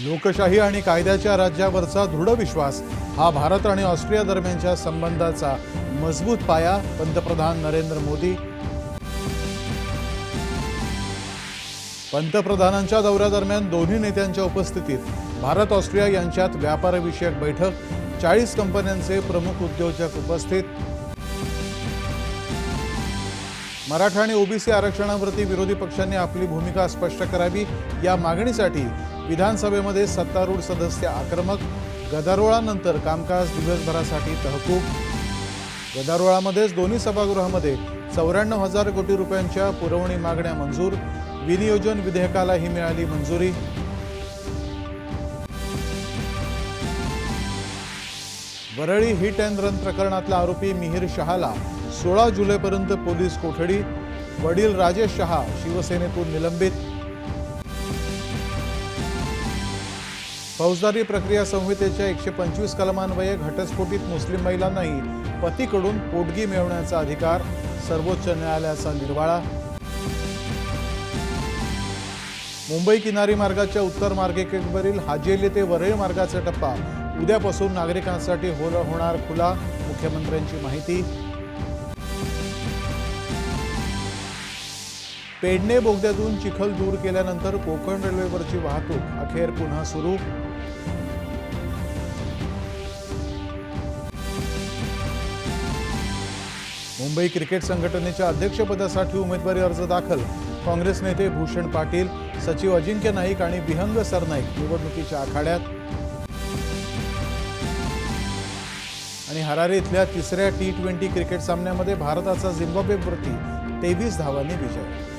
लोकशाही आणि कायद्याच्या राज्यावरचा दृढ विश्वास हा भारत आणि ऑस्ट्रिया दरम्यानच्या संबंधाचा मजबूत पाया पंतप्रधान नरेंद्र मोदी. पंतप्रधानांच्या दौऱ्यादरम्यान दोन्ही नेत्यांच्या उपस्थितीत भारत ऑस्ट्रिया यांच्यात व्यापारविषयक बैठक चाळीस कंपन्यांचे प्रमुख उद्योजक उपस्थित मराठा आणि ओबीसी आरक्षणावरती विरोधी पक्षांनी आपली भूमिका स्पष्ट करावी या मागणीसाठी विधानसभेमध्ये सत्तारूढ सदस्य आक्रमक गदारोळानंतर कामकाज दिवसभरासाठी तहकूब. गदारोळामध्येच दोन्ही सभागृहामध्ये चौऱ्याण्णव हजार कोटी रुपयांच्या पुरवणी मागण्या मंजूर विनियोजन विधेयकालाही मिळाली मंजुरी. वरळी हिट अँड रन प्रकरणातला आरोपी मिहीर शहाला सोळा जुलैपर्यंत पोलीस कोठडी. वडील राजेश शहा शिवसेनेतून निलंबित. फौजदारी प्रक्रिया संहितेच्या एकशे पंचवीस कलमान्वये घटस्फोटीत मुस्लिम महिलांनाही पतीकडून पोटगी मिळवण्याचा अधिकार सर्वोच्च न्यायालयाचा निर्वाळा. मुंबई किनारी मार्गाच्या उत्तर मार्गिकेवरील हाजेली ते वरळी मार्गाचा टप्पा उद्यापासून नागरिकांसाठी होणार खुला मुख्यमंत्र्यांची माहिती. पेडणे बोगद्यातून चिखल दूर केल्यानंतर कोकण रेल्वेवरची वाहतूक अखेर पुन्हा सुरू. मुंबई क्रिकेट संघटनेच्या अध्यक्षपदासाठी उमेदवारी अर्ज दाखल. काँग्रेस नेते भूषण पाटील सचिव अजिंक्य नाईक आणि विहंग सरनाईक निवडणुकीच्या आखाड्यात. आणि हरारे इथल्या तिसऱ्या टी ट्वेंटी क्रिकेट सामन्यामध्ये भारताचा झिम्बाब्वेवरती तेवीस धावांनी विजय.